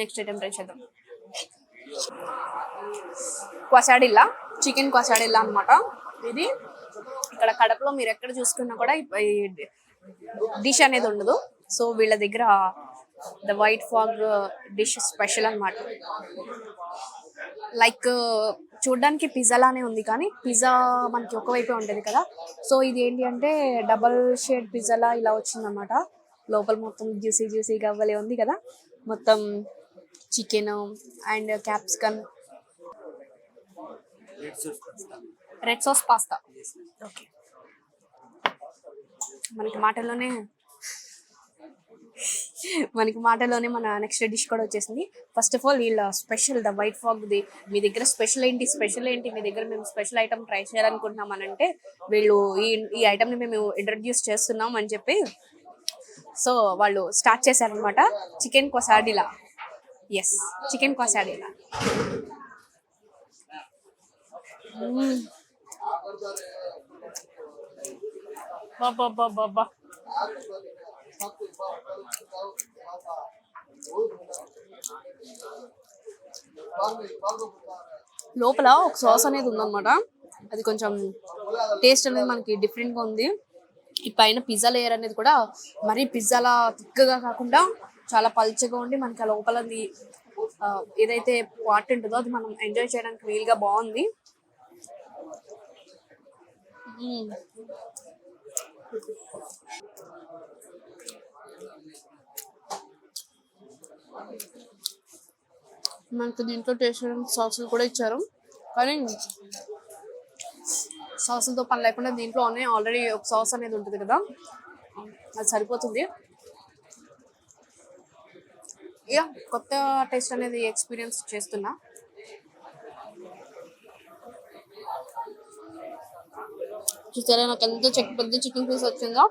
Next item try చేద్దాం క్వసాడిల్లా chicken క్వసాడిల్లా అన్నమాట. ఇది ఇక్కడ కడపలో మీరు ఎక్కడ చూసుకున్నా కూడా ఈ డిష్ అనేది ఉండదు. సో వీళ్ళ దగ్గర the white fog dish special అన్నమాట. లైక్ చూడడానికి పిజ్జా లానే ఉంది కానీ పిజ్జా మనకి ఒకవైపే ఉంటుంది కదా. సో ఇది ఏంటి అంటే డబల్ షేడ్ పిజ్జాలా ఇలా వచ్చిందనమాట లోపల మొత్తం జ్యూసీ జ్యూసీ అవ్వలే ఉంది కదా. మొత్తం chicken and capsicum. Red sauce pasta okay మనకి మాటల్లోనే మనకి మాటలోనే మన నెక్స్ట్ డిష్ కూడా వచ్చేసింది. ఫస్ట్ ఆఫ్ ఆల్ వీళ్ళ special the white fog the మీ దగ్గర స్పెషల్ ఏంటి స్పెషల్ ఏంటి మీ దగ్గర మేము స్పెషల్ ఐటమ్ ట్రై చేయాలనుకుంటున్నాం అని అంటే వీళ్ళు ఈ ఈ ఐటమ్ని మేము ఇంట్రడ్యూస్ చేస్తున్నాం అని చెప్పి సో వాళ్ళు స్టార్ట్ చేశారనమాట chicken quesadilla yes chicken quesadilla బాబా లోపల ఒక సాస్ అనేది ఉందన్నమాట. అది కొంచెం టేస్ట్ అనేది మనకి డిఫరెంట్గా ఉంది. ఈ పైన పిజ్జా లేయర్ అనేది కూడా మరీ పిజ్జాలా తిక్కగా కాకుండా చాలా పల్చగా ఉండి మనకి ఆ లోపలది ఆ, ఏదైతే పార్ట్ ఉంటుందో అది మనం ఎంజాయ్ చేయడానికి వీలుగా బాగుంది. మనకు దీంట్లో టేస్ట్ చేయడానికి సాసులు కూడా ఇచ్చారు. కానీ సాసులతో పని లేకుండా దీంట్లోనే ఆల్రెడీ ఒక సాస్ అనేది ఉంటుంది కదా. అది సరిపోతుంది. యా కొత్త టేస్ట్ అనేది ఎక్స్పీరియన్స్ చేస్తున్నా. చూసారా నాకు ఎంత చెక్ పెద్ద చికెన్ పీస్ వచ్చిందో.